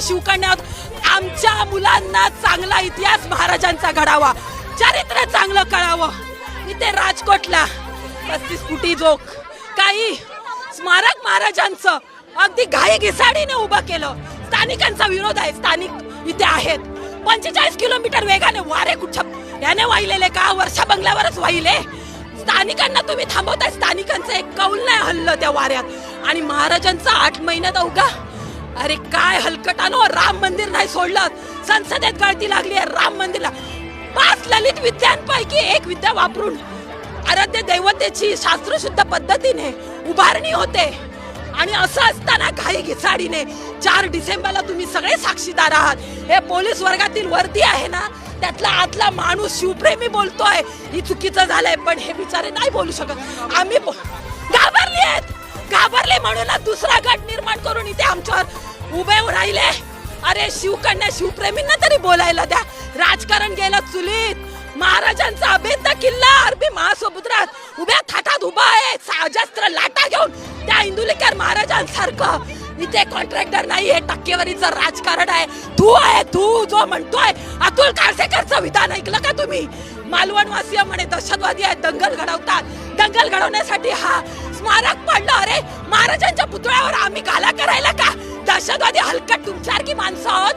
आम्ही नाही आहोत. आमच्या मुलांना चांगला इतिहास महाराजांचा घडावा चरित्र चांगलं कळावं. इथे राजकोटला पस्तीस फुटी जोक. काही स्मारक महाराजांचं अगदी घाई घिसाडीने उभं केलं. स्थानिकांचा विरोध आहे. स्थानिक इथे आहेत. पंचेचाळीस किलोमीटर वेगाने वारे कुठच्या याने वाहिलेले का? वर्षा बंगल्यावरच वाहिले? स्थानिकांना तुम्ही थांबवताय. स्थानिकांचं एक कौल नाही हल्लं त्या वाऱ्यात. आणि महाराजांचा आठ महिन्यात अवघा अरे काय हलकटानो राम मंदिर नाही सोडलं? संसदेत गळती लागली आहे राम मंदिरला. पाच ललित विद्यांपैकी एक विद्या वापरून आराध्य दैवतेची शास्त्रशुद्ध पद्धतीने उभारणी होते. आणि असं असताना घाई घिसाडीने चार डिसेंबरला तुम्ही सगळे साक्षीदार आहात. हे पोलीस वर्गातील वर्दी आहे ना त्यातला आतला माणूस शिवप्रेमी बोलतोय. ही चुकीचं झालंय पण हे बिचारे नाही बोलू शकत. आम्ही घाबरली आहेत. घाबरले म्हणून दुसरा गट निर्माण करून इथे आमच्यावर उभे राहिले. अरे शिवकन्या शिवप्रेमींना तरी बोलायला द्या. राजकारण गेलं चुलीत. महाराजांचा अभेद किल्ला अरबी महासमुद्रात उभ्या थाटात उभा आहे. साजस्त्र लाटा घेऊन त्या इंदुलेकर महाराजांसारखं. इथे कॉन्ट्रॅक्टर नाही आहे टक्केवारीचं राजकारण आहे. तू आहे तू जो म्हणतोय. अतुल काळसेकरचं विधान ऐकलं का तुम्ही? मालवणवासीय म्हणे दहशतवादी आहेत दंगल घडवतात. दंगल घडवण्यासाठी हा स्मारक पाडलं. अरे महाराजांच्या पुतळ्यावर आम्ही गाला करायला का? दहशतवादी हलकट तुमच्यासारखी माणसं आहोत?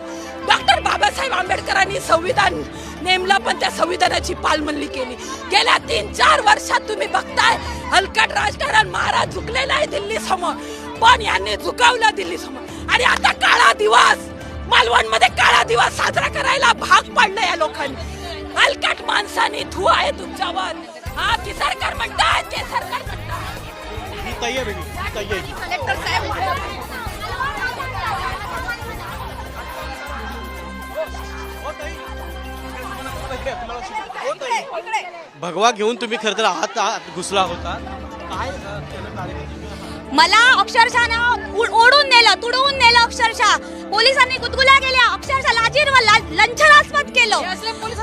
डॉक्टर बाबासाहेब आंबेडकरांनी संविधान नेमलं पण त्या संविधानाची पालमल्ली केली. गेल्या तीन चार वर्षात तुम्ही बघताय हलकट राजकारण महाराज झुकलेला आहे दिल्ली समोर. पण यांनी झुकावलं दिल्ली समोर. आणि आता काळा दिवस! मालवणमध्ये काळा दिवस साजरा करायला भाग पाडलं या लोकांनी. हलकट माणसाने थू आहे तुमच्यावर. हा की सरकार म्हणतात ते सरकार म्हणतात भगवा घेऊन तुम्ही खरं तर आत आत घुसला होता. काय? मला अक्षरशः ना ओढून नेलं तुडवून नेलं अक्षरशः. पोलिसांनी गुदगुल्या केल्या अक्षरशः लाजीर व ला- लंछनास्पद केलं.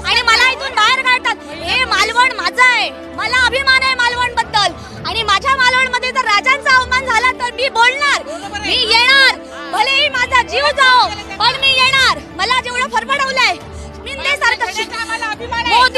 आणि मला इथून बाहेर काढतात. हे मालवण माझं आहे. मला अभिमान आहे मालवण.